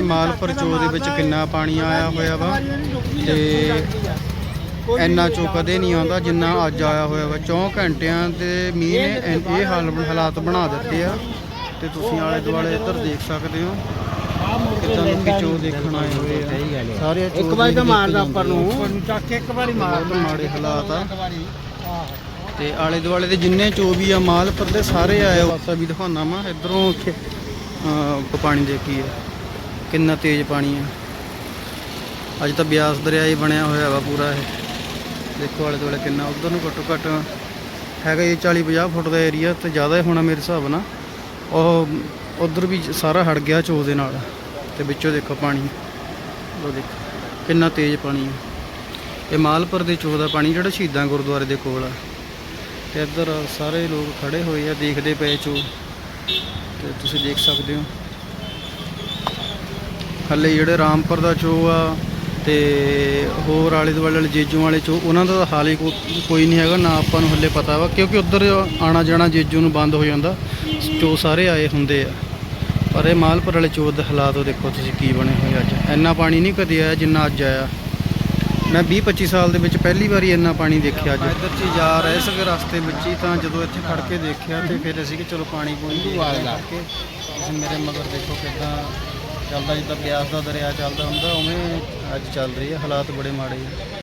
ਜੀ ਮਾਲਪੁਰ ਚੋ ਦੇ ਵਿੱਚ ਕਿੰਨਾ ਪਾਣੀ ਆਇਆ ਹੋਇਆ ਵਾ ਤੇ ਇੰਨਾ ਚੋ ਕਦੇ ਨਹੀਂ ਆਉਂਦਾ ਜਿੰਨਾ ਅੱਜ ਆਇਆ ਹੋਇਆ ਵਾ। 4 ਘੰਟਿਆਂ ਦੇ ਮੀਂਹ ਨੇ ਇਹ ਹਾਲ ਹਾਲਾਤ ਬਣਾ ਦਿੱਤੇ ਆ ਤੇ ਤੁਸੀਂ ਆਲੇ ਦੁਆਲੇ ਇੱਧਰ ਦੇਖ ਸਕਦੇ ਹੋ ਕਿਦਾਂ ਲੋਕੀ ਚੋ ਦੇਖਣ ਆਏ ਹੋਏ ਆ। ਸਾਰੇ ਇੱਕ ਵਾਰੀ ਤਾਂ ਮਾਰਦਾ ਉੱਪਰ ਨੂੰ। ਚੱਕ ਕੇ ਇੱਕ ਵਾਰੀ ਮਾਰ ਬਹੁਤ ਮਾੜੇ ਹਾਲਾਤ ਆ। ਤੇ ਆਲੇ ਦੁਆਲੇ ਦੇ ਜਿੰਨੇ ਚੋ ਵੀ ਆ ਮਾਲਪੁਰ ਦੇ ਸਾਰੇ ਆਏ ਵਾਸਾ ਵੀ ਦਿਖਾਉਣਾ ਵਾ ਇਧਰੋਂ ਪਾਣੀ ਦੇ ਕੀ ਆ। ਕਿੰਨਾ ਤੇਜ਼ ਪਾਣੀ ਆ। ਅੱਜ ਤਾਂ ਬਿਆਸ ਦਰਿਆ ਹੀ ਬਣਿਆ ਹੋਇਆ ਵਾ ਪੂਰਾ ਇਹ। ਦੇਖੋ ਆਲੇ ਦੁਆਲੇ ਕਿੰਨਾ, ਉਧਰ ਨੂੰ ਘੱਟੋ ਘੱਟ ਹੈਗਾ ਇਹ 40 50 ਫੁੱਟ ਦਾ ਏਰੀਆ ਤੇ ਜ਼ਿਆਦਾ ਹੀ ਹੋਣਾ ਮੇਰੇ ਹਿਸਾਬ ਨਾਲ। ਉਹ ਉਧਰ ਵੀ ਸਾਰਾ ਹੜ ਗਿਆ ਚੋ ਦੇ ਨਾਲ ਤੇ ਵਿੱਚੋਂ ਦੇਖੋ ਪਾਣੀ। ਉਹ ਦੇਖੋ, ਕਿੰਨਾ ਤੇਜ਼ ਪਾਣੀ ਆ। ਇਹ ਮਾਲਪੁਰ ਦੇ ਚੋਹ ਦਾ ਪਾਣੀ ਜਿਹੜਾ ਸ਼ਹੀਦਾਂ ਗੁਰਦੁਆਰੇ ਦੇ ਕੋਲ ਆ। ਤੇ ਇੱਧਰ ਸਾਰੇ ਲੋਕ ਖੜੇ ਹੋਏ ਆ, ਦੇਖਦੇ ਪਏ ਚੋ ਤੇ ਤੁਸੀਂ ਦੇਖ ਸਕਦੇ ਹੋ। ਹੱਲੇ ਜਿਹੜੇ ਰਾਮਪੁਰ ਦਾ ਚੋ ਆ ਤੇ ਹੋਰ ਆਲੇ ਦੁਆਲੇ ਵਾਲੇ ਜੇਜੂ ਵਾਲੇ ਚੋ, ਉਹਨਾਂ ਦਾ ਤਾਂ ਹਾਲ ਹੀ ਕੋ- ਕੋਈ ਨਹੀਂ ਹੈਗਾ, ਨਾ ਆਪਾਂ ਨੂੰ ਹੱਲੇ ਪਤਾ ਵਾ, ਕਿਉਂਕਿ ਉੱਧਰ ਆਣਾ ਜਾਣਾ ਜੇਜੂ ਨੂੰ ਬੰਦ ਹੋ ਜਾਂਦਾ। ਚੋ ਸਾਰੇ ਆਏ ਹੁੰਦੇ ਆ। ਪਰ ਇਹ ਮਾਲਪੁਰ ਵਾਲੇ ਚੋ ਦੇ ਹਾਲਾਤ ਉਹ ਦੇਖੋ ਤੁਸੀਂ ਕੀ ਬਣੇ ਹੋਏ ਅੱਜ। ਇੰਨਾ ਪਾਣੀ ਨਹੀਂ ਕਦੇ ਆਇਆ ਜਿੰਨਾ ਅੱਜ ਆਇਆ। ਮੈਂ 20 25 ਸਾਲ ਦੇ ਵਿੱਚ ਪਹਿਲੀ ਵਾਰੀ ਇੰਨਾ ਪਾਣੀ ਦੇਖਿਆ ਅੱਜ। ਇੱਧਰ ਚ ਜਾ ਰਹੇ ਸੀਗੇ ਰਸਤੇ ਵਿੱਚ ਹੀ, ਤਾਂ ਜਦੋਂ ਇੱਥੇ ਖੜ ਕੇ ਦੇਖਿਆ ਤੇ ਫਿਰ ਅਸੀਂ ਕਿ ਚਲੋ ਪਾਣੀ ਪੂਣੀ ਕਰਕੇ ਤੁਸੀਂ ਮੇਰੇ ਮਗਰ ਦੇਖੋ ਕਿਦਾਂ ਚੱਲਦਾ ਜਿੱਦਾਂ ਬਿਆਸ ਦਾ ਦਰਿਆ ਚੱਲਦਾ ਹੁੰਦਾ, ਉਵੇਂ ਅੱਜ ਚੱਲ ਰਹੀ ਹੈ ਹਾਲਾਤ ਬੜੇ ਮਾੜੇ ਆ।